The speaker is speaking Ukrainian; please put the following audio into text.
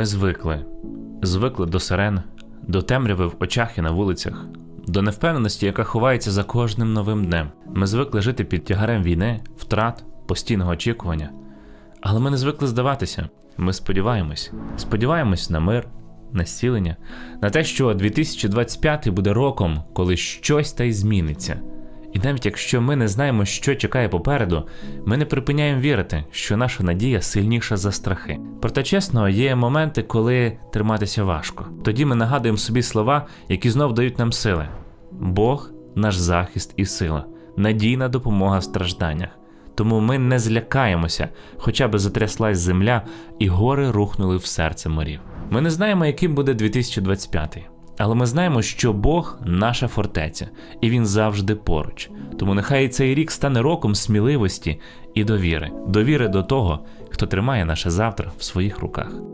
Ми звикли. Звикли до сирен, до темряви в очах і на вулицях, до невпевненості, яка ховається за кожним новим днем. Ми звикли жити під тягарем війни, втрат, постійного очікування. Але ми не звикли здаватися. Ми сподіваємось. Сподіваємось на мир, на зцілення, на те, що 2025 буде роком, коли щось та й зміниться. І навіть якщо ми не знаємо, що чекає попереду, ми не припиняємо вірити, що наша надія сильніша за страхи. Проте чесно, є моменти, коли триматися важко. Тоді ми нагадуємо собі слова, які знов дають нам сили: Бог наш захист і сила, надійна допомога в стражданнях. Тому ми не злякаємося, хоча би затряслась земля, і гори рухнули в серце морів. Ми не знаємо, яким буде 2025, але ми знаємо, що Бог наша фортеця, і Він завжди поруч. Тому нехай цей рік стане роком сміливості і довіри, довіри до того, хто тримає наше завтра в своїх руках.